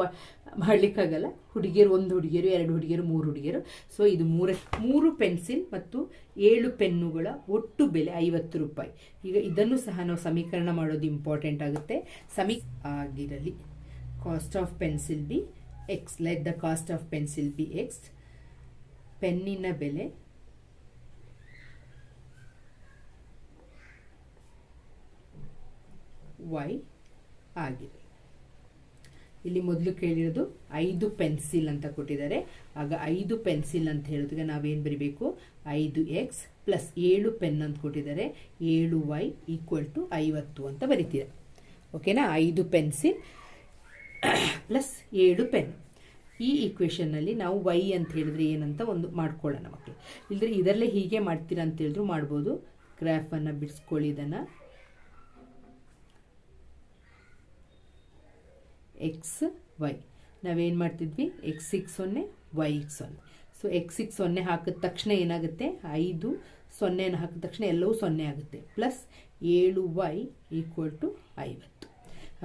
ಮಾಡ್ಲಿಕ್ಕಾಗಲ್ಲ. ಹುಡುಗಿಯರು ಒಂದು ಹುಡುಗಿಯರು, ಎರಡು ಹುಡುಗಿಯರು, ಮೂರು ಹುಡುಗಿಯರು. ಸೊ ಇದು ಮೂರ, ಮೂರು ಪೆನ್ಸಿಲ್ ಮತ್ತು ಏಳು ಪೆನ್ನುಗಳ ಒಟ್ಟು ಬೆಲೆ ಐವತ್ತು ರೂಪಾಯಿ. ಈಗ ಇದನ್ನು ಸಹ ನಾವು ಸಮೀಕರಣ ಮಾಡೋದು ಇಂಪಾರ್ಟೆಂಟ್ ಆಗುತ್ತೆ. ಸಮೀ, ಆಗಿರಲಿ. Cost of pencil b x let the cost of pencil b x ಪೆನ್ನಿನ ಬೆಲೆ ವೈ ಆಗಿದೆ. ಇಲ್ಲಿ ಮೊದಲು ಕೇಳಿರೋದು ಐದು ಪೆನ್ಸಿಲ್ ಅಂತ ಕೊಟ್ಟಿದ್ದಾರೆ. ಆಗ ಐದು ಪೆನ್ಸಿಲ್ ಅಂತ ಹೇಳಿದಾಗ ನಾವೇನು ಬರಿಬೇಕು? ಐದು ಎಕ್ಸ್ ಪ್ಲಸ್ ಏಳು ಪೆನ್ ಅಂತ ಕೊಟ್ಟಿದ್ದಾರೆ. ಏಳು ವೈ ಈಕ್ವಲ್ ಟು ಐವತ್ತು ಅಂತ ಬರಿತೀರ. ಓಕೆನಾ ಐದು ಪೆನ್ಸಿಲ್ ಪ್ಲಸ್ ಏಳು ಪೆನ್ ಈ ಈಕ್ವೇಷನ್ನಲ್ಲಿ ನಾವು ವೈ ಅಂತ ಹೇಳಿದ್ರೆ ಏನಂತ ಒಂದು ಮಾಡ್ಕೊಳ್ಳೋಣ ಮಕ್ಕಳು ಇಲ್ಲದ್ರೆ ಇದರಲ್ಲೇ ಹೀಗೆ ಮಾಡ್ತೀರಾ ಅಂತ ಹೇಳಿದ್ರು ಮಾಡ್ಬೋದು. ಗ್ರಾಫನ್ನು ಬಿಡಿಸ್ಕೊಳ್ಳಿ ಇದನ್ನು. ಎಕ್ಸ್ ವೈ ನಾವೇನು ಮಾಡ್ತಿದ್ವಿ? ಎಕ್ಸಿಗೆ ಸೊನ್ನೆ ವೈಗೆ ಸೊನ್ನೆ. ಸೊ ಎಕ್ಸಿಗೆ ಸೊನ್ನೆ ಹಾಕಿದ ತಕ್ಷಣ ಏನಾಗುತ್ತೆ? ಐದು ಸೊನ್ನೆನ ಹಾಕಿದ ತಕ್ಷಣ ಎಲ್ಲವೂ ಸೊನ್ನೆ ಆಗುತ್ತೆ. ಪ್ಲಸ್ ಏಳು ವೈ ಈಕ್ವಲ್ ಟು ಐವತ್ತು.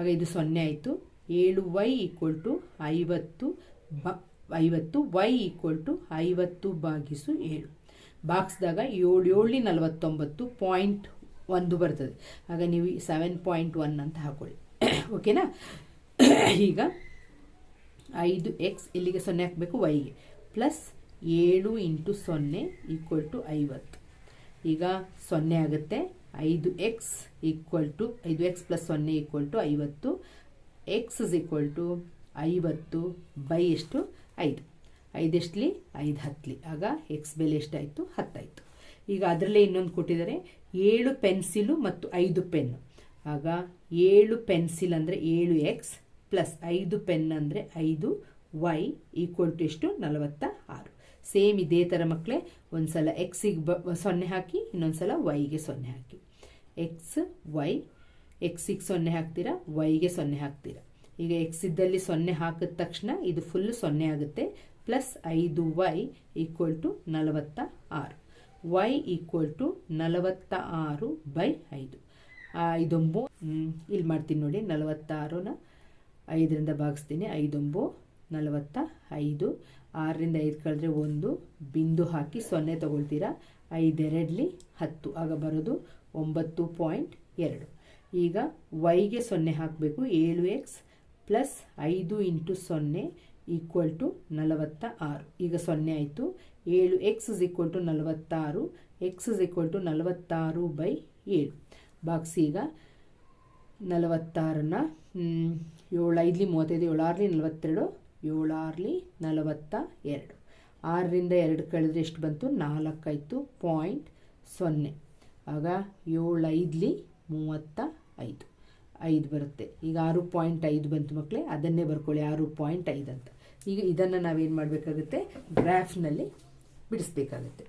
ಆಗ ಇದು ಸೊನ್ನೆ ಆಯಿತು. ಏಳು ವೈ ಈಕ್ವಲ್ ಟು ಐವತ್ತು ಬ, ಐವತ್ತು ವೈ ಈಕ್ವಲ್ ಟು ಐವತ್ತು ಬಾಗಿಸು ಏಳು. ಬಾಕ್ಸ್ದಾಗ ಏಳು ಏಳು ನಲವತ್ತೊಂಬತ್ತು ಪಾಯಿಂಟ್ ಒಂದು ಬರ್ತದೆ. ಆಗ ನೀವು ಸೆವೆನ್ ಪಾಯಿಂಟ್ ಒನ್ ಅಂತ ಹಾಕೊಳ್ಳಿ. ಓಕೆನಾ ಈಗ ಐದು ಎಕ್ಸ್ ಇಲ್ಲಿಗೆ ಸೊನ್ನೆ ಹಾಕಬೇಕು ವೈಗೆ ಪ್ಲಸ್ ಏಳು ಇಂಟು ಸೊನ್ನೆ ಈಕ್ವಲ್ ಟು ಐವತ್ತು. ಈಗ ಸೊನ್ನೆ ಆಗುತ್ತೆ. ಐದು ಎಕ್ಸ್ ಈಕ್ವಲ್ ಟು ಐದು ಎಕ್ಸ್ ಪ್ಲಸ್ ಸೊನ್ನೆ ಈಕ್ವಲ್ ಟು ಐವತ್ತು. ಎಕ್ಸ್ ಇಸ್ ಈಕ್ವಲ್ ಟು ಐವತ್ತು ಬೈ ಎಷ್ಟು? ಐದು. ಐದೆಷ್ಟಲಿ ಐದು ಹತ್ತಲಿ. ಆಗ ಎಕ್ಸ್ ಬೆಲೆ ಎಷ್ಟಾಯಿತು? ಹತ್ತಾಯಿತು. ಈಗ ಅದರಲ್ಲೇ ಇನ್ನೊಂದು ಕೊಟ್ಟಿದ್ದಾರೆ. ಏಳು ಪೆನ್ಸಿಲು ಮತ್ತು ಐದು ಪೆನ್ನು ಆಗ ಏಳು ಪೆನ್ಸಿಲ್ ಅಂದರೆ ಏಳು ಎಕ್ಸ್ ಪ್ಲಸ್ ಐದು ಪೆನ್ ಅಂದರೆ ಐದು ವೈ ಈಕ್ವಲ್ ಟು ಎಷ್ಟು? ನಲವತ್ತ ಆರು ಸೇಮ್ ಇದೇ ಥರ ಮಕ್ಕಳೇ ಒಂದು ಸಲ ಎಕ್ಸಿಗೆ ಬ, ಸೊನ್ನೆ ಹಾಕಿ ಇನ್ನೊಂದು ಸಲ ವೈಗೆ ಸೊನ್ನೆ ಹಾಕಿ. ಎಕ್ಸ್ ವೈ ಎಕ್ಸಿಗೆ ಸೊನ್ನೆ ಹಾಕ್ತೀರಾ? ವೈಗೆ ಸೊನ್ನೆ ಹಾಕ್ತೀರಾ? ಈಗ ಎಕ್ಸ್ ಇದ್ದಲ್ಲಿ ಸೊನ್ನೆ ಹಾಕಿದ ತಕ್ಷಣ ಇದು ಫುಲ್ ಸೊನ್ನೆ ಆಗುತ್ತೆ. ಪ್ಲಸ್ ಐದು ವೈ ಈಕ್ವಲ್ ಟು ನಲವತ್ತ ಆರು ವೈ ಈಕ್ವಲ್ ಟು ನಲವತ್ತ ಆರು ಬೈ ಐದು ಇದೊಂಬು ಇಲ್ಲಿ ಮಾಡ್ತೀನಿ ನೋಡಿ. ನಲವತ್ತಾರನ ಐದರಿಂದ ಭಾಗಿಸ್ತೀನಿ. ಐದೊಂಬು, ನಲವತ್ತ, ಐದು. ಆರರಿಂದ ಐದು ಕಳೆದ್ರೆ ಒಂದು. ಬಿಂದು ಹಾಕಿ ಸೊನ್ನೆ ತಗೊಳ್ತೀರಾ? ಐದೆರಡ್ಲಿ ಹತ್ತು. ಆಗ ಬರೋದು ಒಂಬತ್ತು ಪಾಯಿಂಟ್ ಎರಡು. ಈಗ ವೈಗೆ ಸೊನ್ನೆ ಹಾಕಬೇಕು. ಏಳು ಎಕ್ಸ್ ಪ್ಲಸ್ ಐದು ಇಂಟು ಸೊನ್ನೆ ಈಕ್ವಲ್ ಟು ನಲವತ್ತ ಆರು. ಈಗ ಸೊನ್ನೆ ಆಯಿತು. ಏಳು ಎಕ್ಸ್ ಇಸ್ ಈಕ್ವಲ್ ಟು ನಲವತ್ತಾರು ಎಕ್ಸ್ ಇಸ್ ಈಕ್ವಲ್ ಟು ನಲವತ್ತಾರು ಬೈ ಏಳು. ಬಾಕ್ಸ್ ಈಗ ನಲವತ್ತಾರನ್ನ ಏಳು ಐದ್ಲಿ ಮೂವತ್ತೈದು, ಏಳು ಆರ್ಲಿ ನಲವತ್ತೆರಡು, ಏಳು ಆರ್ಲಿ ನಲವತ್ತ ಎರಡು. ಆರರಿಂದ ಎರಡು ಕಳೆದ್ರೆ ಎಷ್ಟು ಬಂತು? ನಾಲ್ಕಾಯಿತು ಪಾಯಿಂಟ್ ಸೊನ್ನೆ. ಆಗ ಏಳು ಐದಲಿ ಮೂವತ್ತ ಐದು. ಐದು ಬರುತ್ತೆ. ಈಗ ಆರು ಪಾಯಿಂಟ್ ಐದು ಬಂತು ಮಕ್ಕಳೇ ಅದನ್ನೇ ಬರ್ಕೊಳ್ಳಿ. ಆರು ಪಾಯಿಂಟ್ ಐದು ಅಂತ. ಈಗ ಇದನ್ನು ನಾವೇನು ಮಾಡಬೇಕಾಗುತ್ತೆ? ಗ್ರಾಫ್ನಲ್ಲಿ ಬಿಡಿಸ್ಬೇಕಾಗುತ್ತೆ.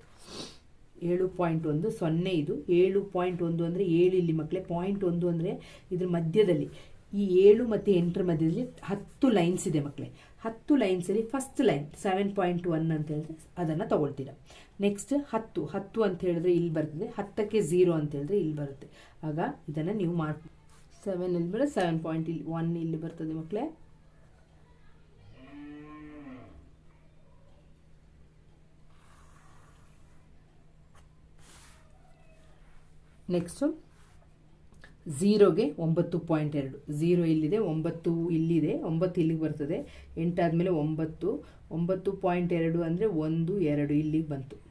ಏಳು ಪಾಯಿಂಟ್ ಒಂದು ಸೊನ್ನೆ ಇದು. ಏಳು ಪಾಯಿಂಟ್ ಒಂದು ಅಂದರೆ ಏಳು ಇಲ್ಲಿ ಮಕ್ಕಳೇ ಪಾಯಿಂಟ್ ಒಂದು ಅಂದರೆ ಇದ್ರ ಮಧ್ಯದಲ್ಲಿ. ಈ ಏಳು ಮತ್ತು ಎಂಟರ ಮಧ್ಯದಲ್ಲಿ ಹತ್ತು ಲೈನ್ಸ್ ಇದೆ ಮಕ್ಕಳೇ ಹತ್ತು ಲೈನ್ಸಲ್ಲಿ first line seven point one ಅಂತ ಹೇಳಿದ್ರೆ ಅದನ್ನು ತಗೊಳ್ತೀರಾ. ನೆಕ್ಸ್ಟ್ ಹತ್ತು ಹತ್ತು ಅಂತ ಹೇಳಿದ್ರೆ ಇಲ್ಲಿ ಬರ್ತದೆ, ಹತ್ತಕ್ಕೆ ಝೀರೋ ಅಂತ ಹೇಳಿದ್ರೆ ಇಲ್ಲಿ ಬರುತ್ತೆ. ಆಗ ಇದನ್ನು ನೀವು ಮಾಡಿ ಸೆವೆನ್ ಇಲ್ಲಿ ಬರೋ ಸೆವೆನ್ ಪಾಯಿಂಟ್ ಇಲ್ಲಿ ಒನ್ ಇಲ್ಲಿ ಬರ್ತದೆ ಮಕ್ಕಳೇ ನೆಕ್ಸ್ಟು ಝೀರೋಗೆ ಒಂಬತ್ತು ಪಾಯಿಂಟ್ ಎರಡು. ಝೀರೋ ಇಲ್ಲಿದೆ, ಒಂಬತ್ತು ಇಲ್ಲಿದೆ, ಒಂಬತ್ತು ಇಲ್ಲಿಗೆ ಬರ್ತದೆ. ಎಂಟಾದಮೇಲೆ ಒಂಬತ್ತು ಒಂಬತ್ತು ಪಾಯಿಂಟ್ ಎರಡು ಅಂದರೆ ಒಂದು, ಎರಡು ಇಲ್ಲಿಗೆ ಬಂತು.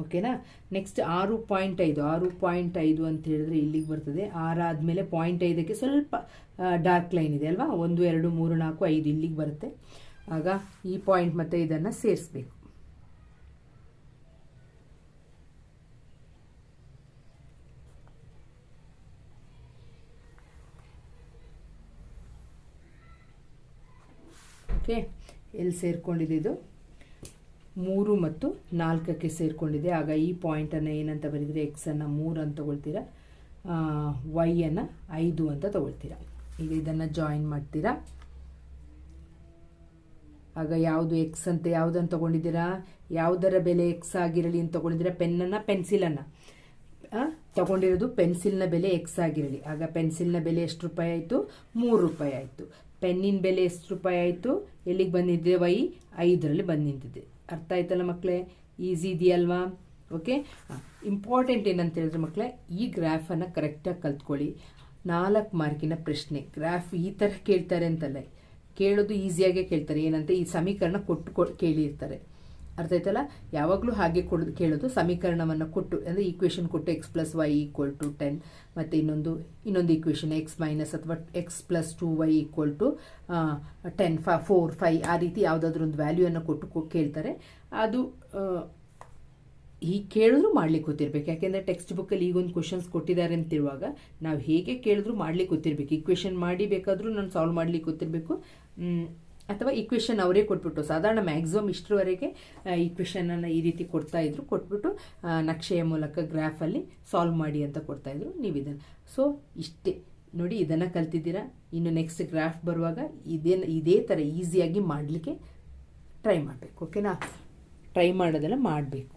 ಓಕೆನಾ? ನೆಕ್ಸ್ಟ್ ಆರು ಪಾಯಿಂಟ್ ಐದು, ಆರು ಪಾಯಿಂಟ್ ಐದು ಅಂತ ಹೇಳಿದ್ರೆ ಇಲ್ಲಿಗೆ ಬರ್ತದೆ. ಆರಾದಮೇಲೆ ಪಾಯಿಂಟ್ ಐದಕ್ಕೆ ಸ್ವಲ್ಪ ಡಾರ್ಕ್ ಲೈನ್ ಇದೆ ಅಲ್ವಾ? ಒಂದು, ಎರಡು, ಮೂರು, ನಾಲ್ಕು, ಐದು ಇಲ್ಲಿಗೆ ಬರುತ್ತೆ. ಆಗ ಈ ಪಾಯಿಂಟ್ ಮತ್ತು ಇದನ್ನು ಸೇರಿಸ್ಬೇಕು. ಓಕೆ ಎಲ್ಲಿ ಸೇರಿಕೊಂಡಿದೆ ಇದು ಮೂರು ಮತ್ತು ನಾಲ್ಕಕ್ಕೆ ಸೇರಿಕೊಂಡಿದೆ. ಆಗ ಈ ಪಾಯಿಂಟನ್ನು ಏನಂತ ಬರೆದರೆ ಎಕ್ಸನ್ನು ಮೂರು ಅಂತ ತೊಗೊಳ್ತೀರಾ? ವೈಯನ್ನು ಐದು ಅಂತ ತೊಗೊಳ್ತೀರಾ? ಈಗ ಇದನ್ನು ಜಾಯಿನ್ ಮಾಡ್ತೀರಾ? ಆಗ ಯಾವುದು ಎಕ್ಸ್ ಅಂತ ಯಾವುದನ್ನು ತೊಗೊಂಡಿದ್ದೀರಾ? ಯಾವುದರ ಬೆಲೆ ಎಕ್ಸ್ ಆಗಿರಲಿ ಅಂತ ತೊಗೊಂಡಿದ್ದೀರಾ? ಪೆನ್ನನ್ನು ಪೆನ್ಸಿಲನ್ನು ತಗೊಂಡಿರೋದು ಪೆನ್ಸಿಲ್ನ ಬೆಲೆ ಎಕ್ಸ್ ಆಗಿರಲಿ. ಆಗ ಪೆನ್ಸಿಲ್ನ ಬೆಲೆ ಎಷ್ಟು ರೂಪಾಯಿ ಆಯಿತು? ಮೂರು ರೂಪಾಯಿ ಆಯಿತು. ಪೆನ್ನಿನ ಬೆಲೆ ಎಷ್ಟು ರೂಪಾಯಿ ಆಯಿತು? ಎಲ್ಲಿಗೆ ಬಂದಿದ್ದೆ? ವೈ? ಐದರಲ್ಲಿ ಬಂದು ನಿಂತಿದೆ ಅರ್ಥ ಆಯ್ತಲ್ಲ ಮಕ್ಕಳೇ ಈಸಿ ಇದೆಯಲ್ವಾ? ಓಕೆ? ಇಂಪಾರ್ಟೆಂಟ್ ಏನಂತ ಹೇಳಿದ್ರೆ ಮಕ್ಕಳೇ ಈ ಗ್ರಾಫನ್ನು ಕರೆಕ್ಟಾಗಿ ಕಲ್ತ್ಕೊಳ್ಳಿ. ನಾಲ್ಕು ಮಾರ್ಕಿನ ಪ್ರಶ್ನೆ. ಗ್ರಾಫ್ ಈ ಥರ ಕೇಳ್ತಾರೆ ಅಂತಲ್ಲ. ಕೇಳೋದು ಈಸಿಯಾಗೇ ಕೇಳ್ತಾರೆ. ಏನಂತ ಈ ಸಮೀಕರಣ ಕೊಟ್ಟು ಕೊ ಕೇಳಿರ್ತಾರೆ. ಅರ್ಥ ಆಯ್ತಲ್ಲ? ಯಾವಾಗಲೂ ಹಾಗೆ ಕೊಡೋದು ಕೇಳೋದು ಸಮೀಕರಣವನ್ನು ಕೊಟ್ಟು, ಅಂದರೆ ಈಕ್ವೇಷನ್ ಕೊಟ್ಟು x plus y equal to ten ಮತ್ತು ಇನ್ನೊಂದು ಇನ್ನೊಂದು ಈಕ್ವೇಷನ್ ಎಕ್ಸ್ ಮೈನಸ್ ಅಥವಾ x plus two y equal to ten ಫ ಫೋರ್ ಫೈ ಆ ರೀತಿ ಯಾವುದಾದ್ರೂ ಒಂದು ವ್ಯಾಲ್ಯೂಯನ್ನು ಕೊಟ್ಟು ಕೇಳ್ತಾರೆ. ಅದು ಹೀಗೆ ಕೇಳಿದ್ರು ಮಾಡ್ಲಿಕ್ಕೆ ಗೊತ್ತಿರಬೇಕು. ಯಾಕೆಂದರೆ ಟೆಕ್ಸ್ಟ್ ಬುಕ್ಕಲ್ಲಿ ಈಗೊಂದು ಕ್ವಶನ್ಸ್ ಕೊಟ್ಟಿದ್ದಾರೆ ಅಂತಿರುವಾಗ ನಾವು ಹೇಗೆ ಕೇಳಿದ್ರು ಮಾಡ್ಲಿಕ್ಕೆ ಗೊತ್ತಿರಬೇಕು. ಈಕ್ವೇಷನ್ ಮಾಡಿ ಬೇಕಾದರೂ ನಾನು ಸಾಲ್ವ್ ಮಾಡ್ಲಿಕ್ಕೆ ಗೊತ್ತಿರಬೇಕು. ಅಥವಾ ಈಕ್ವೇಷನ್ ಅವರೇ ಕೊಟ್ಬಿಟ್ಟು, ಸಾಧಾರಣ ಮ್ಯಾಕ್ಸಿಮಮ್ ಇಷ್ಟರವರೆಗೆ ಈಕ್ವೇಷನನ್ನು ಈ ರೀತಿ ಕೊಡ್ತಾ ಇದ್ರು, ಕೊಟ್ಬಿಟ್ಟು ನಕ್ಷೆಯ ಮೂಲಕ ಗ್ರಾಫಲ್ಲಿ ಸಾಲ್ವ್ ಮಾಡಿ ಅಂತ ಕೊಡ್ತಾ ಇದ್ರು, ನೀವು ಇದನ್ನು. ಸೊ ಇಷ್ಟೇ. ನೋಡಿ, ಇದನ್ನು ಕಲ್ತಿದ್ದೀರಾ? ಇನ್ನು ನೆಕ್ಸ್ಟ್ ಗ್ರಾಫ್ ಬರುವಾಗ ಇದೇ ಇದೇ ಥರ ಈಸಿಯಾಗಿ ಮಾಡಲಿಕ್ಕೆ ಟ್ರೈ ಮಾಡಬೇಕು ಓಕೆನಾ ಟ್ರೈ ಮಾಡೋದೆಲ್ಲ ಮಾಡಬೇಕು.